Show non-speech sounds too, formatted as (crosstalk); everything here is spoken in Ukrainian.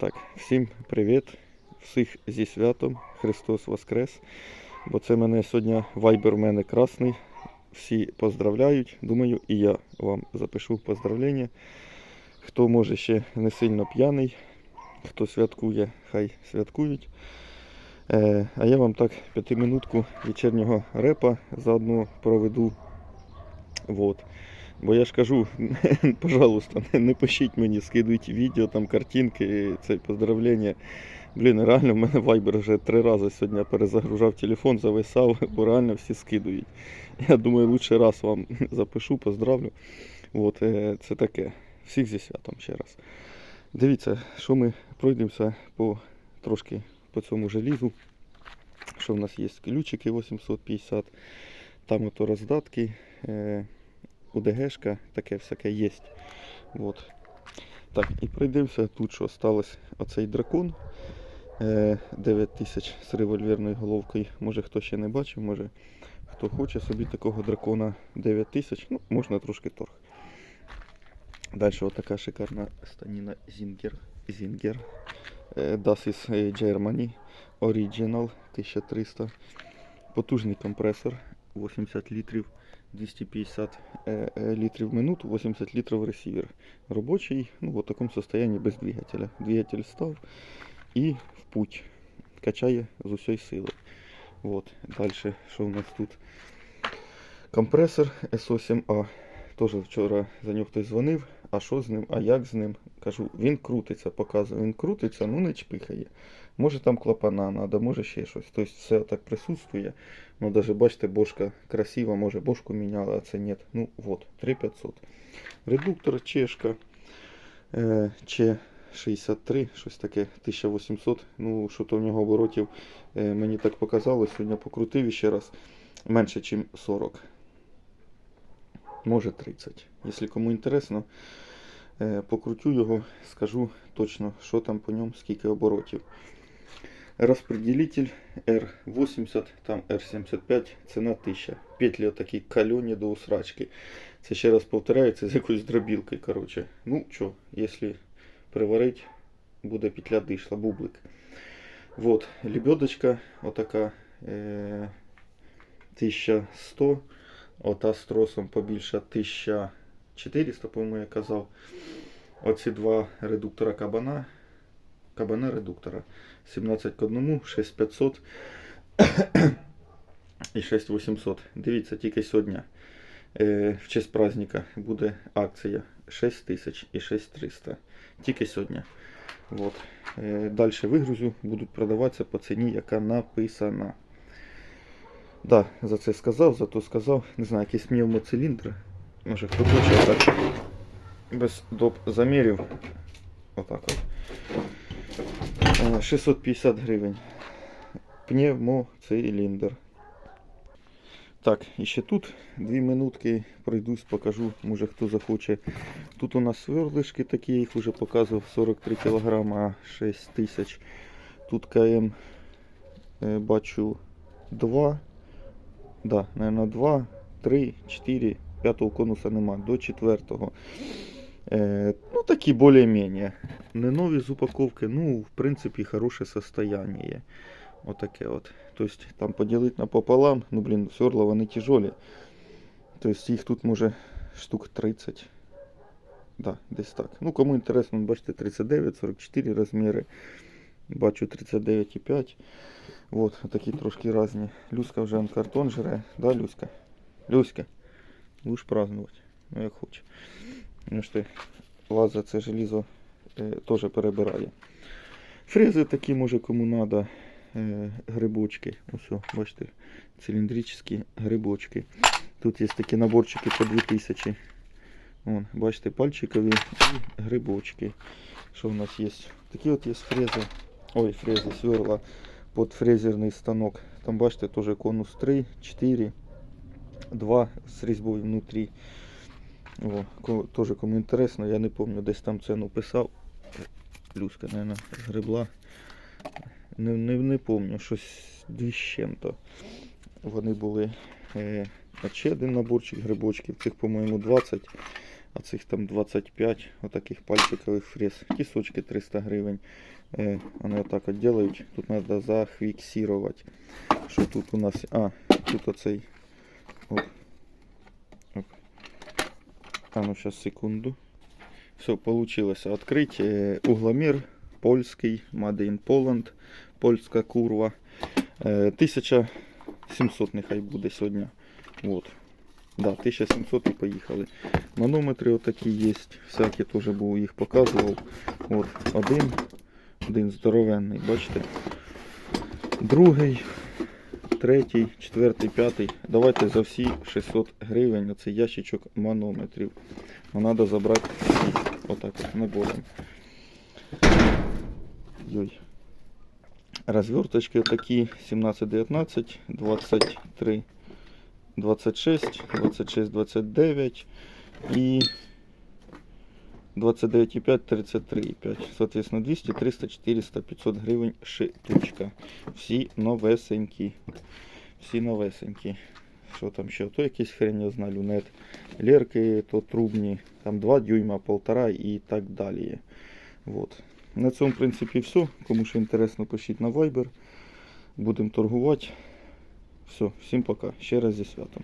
Так, всім привіт, всіх зі святом, Христос Воскрес. Бо це мене сьогодні вайбер у мене красний. Всі поздравляють. Думаю, і я вам запишу поздравлення. Хто може ще не сильно п'яний, хто святкує, хай святкують. Е, а я вам так п'ятиминутку вечірнього репа заодно проведу. Вот. Бо я ж кажу, (laughs) пожалуйста, не, пишіть мені, скидуйте відео, там картинки, це поздравлення. Блін, реально в мене Viber вже три рази сьогодні перезагружав телефон, зависав, бо реально всі скидують. Я думаю, лучше раз вам (laughs) запишу, поздравлю. От, е, це таке. Всіх зі святом ще раз. Дивіться, що ми пройдемося по трошки по цьому желізу. Що в нас є ключики 850, там ото роздатки. Е, УДГшка, таке всяке є. Вот. Так, і пройдемося тут, що осталось оцей дракон. Е, 9000 з револьверною головкою. Може хто ще не бачив, може хто хоче собі такого дракона 9000, ну, можна трошки торг. Далі отака шикарна станіна Zinger. Zinger. Е, Das is Germany. Original 1300. Потужний компресор 80 літрів. 250 е, е, літрів в минуту, 80 літрів ресивер. Робочий, ну, в такому состоянии без двигателя. Двигатель став і в путь. Качає з усієї сили. Вот. Далі, що у нас тут? Компресор SO7A. Теж вчора за нього хтось дзвонив. А що з ним, а як з ним? Кажу, він крутиться, показує, він крутиться, ну не чпихає. Може там клапана треба, може ще щось. Тобто все так присутствує. Ну, даже бачите, бошка красива, може бошку міняли, а це ні. Ну вот, 3500. Редуктор чешка. Е, Че 63, щось таке, 1800. Ну, що то в нього оборотів, е, мені так показалось, сьогодні покрутив ще раз. Менше, ніж 40. Може 30. Якщо кому інтересно, Е, покручу його, скажу точно, що там по ньому, скільки оборотів. Розпределитель R80, там R75, ціна 1000. Петлі такі кальоні до усрачки. Це ще раз повторяється з якоюсь дробілкою. коротше. Ну що, якщо приварити, буде петля дійшла, бублик. Вот, лебедочка, отака е 1100. Ота з тросом побільше 1000. 400, по-моєму, я казав. Оці два редуктора кабана. Кабана редуктора. 17 к 1, 6500 (coughs) і 6800. Дивіться, тільки сьогодні. Е, в честь праздника буде акція 6000 і 6300. Тільки сьогодні. От. Е, Далі вигрузю, будуть продаватися по ціні, яка написана. Да, За це сказав, за то сказав. Не знаю, якийсь міомоциліндр. Може хто хоче так без доп замірів. Отак от. Е, 650 гривень. Пневмоциліндр. Так, і ще тут дві минутки пройдусь, покажу, може хто захоче. Тут у нас сверлишки такі, їх вже показував 43 кг, 6 тисяч. Тут КМ е, бачу 2. Да, наверное, 2, 3, 4, п'ятого конуса нема, до четвертого. Е, ну, такі більш-менш. Не нові з упаковки, ну, в принципі, хороше состояние. Отаке от. Тобто там поділити напополам, ну, блін, сверла вони тяжелі. Тобто їх тут може штук 30. Да, десь так. Ну, кому інтересно, бачите, 39, 44 розміри. Бачу 39,5. Вот, такі трошки різні. Люська вже картон жре. Да, Люська? Люська, будеш празднувати, ну як хоче. Ну що, лаза це желізо е, теж перебирає. Фрези такі, може кому треба. Е, грибочки. Ось, бачите, циліндричні грибочки. Тут є такі наборчики по 2000. Вон, бачите, пальчикові і грибочки. Що в нас є? Такі от є фрези. Ой, фрези, сверла под фрезерний станок. Там бачите, теж конус 3, 4, 2 з різьбою внутрі. О, теж кому інтересно, я не пам'ятаю, десь там ціну писав. Люська, мабуть, згребла. Не, не, не пам'ятаю, щось з чим-то. Вони були. Е, ще один наборчик грибочків, цих, по-моєму, 20. а цих там 25 отаких пальчикових фрез. Кісочки 300 гривень. Е, вони отак от делають. Тут треба зафіксувати. Що тут у нас? А, тут оцей. Оп. Оп. А ну сейчас секунду. Все, получилось. Открыть э, угломер польский, Made in Poland, польська курва. Е, 1700 нехай буде сьогодні. Вот. Да, 1700 і поїхали. Манометри отакі є, всякі теж був їх показував. От, один, один здоровенний, бачите. Другий, третій, четвертий, п'ятий. Давайте за всі 600 гривень оцей ящичок манометрів. Ну, Надо забрати всі. Отак от набором. Йой. Разверточки такі 17-19, 23, 26, 26, 29 і 29,5, 33,5. Соответственно, 200, 300, 400, 500 гривень штучка. Всі новесенькі. Всі новесенькі. Що там ще? То якийсь хрень я знаю, люнет. Лерки, то трубні, там 2 дюйма, полтора і так далі. Вот. На цьому, в принципі, все. Кому що інтересно, пишіть на Viber. Будемо торгувати. Все, всім пока. Ще раз зі святом.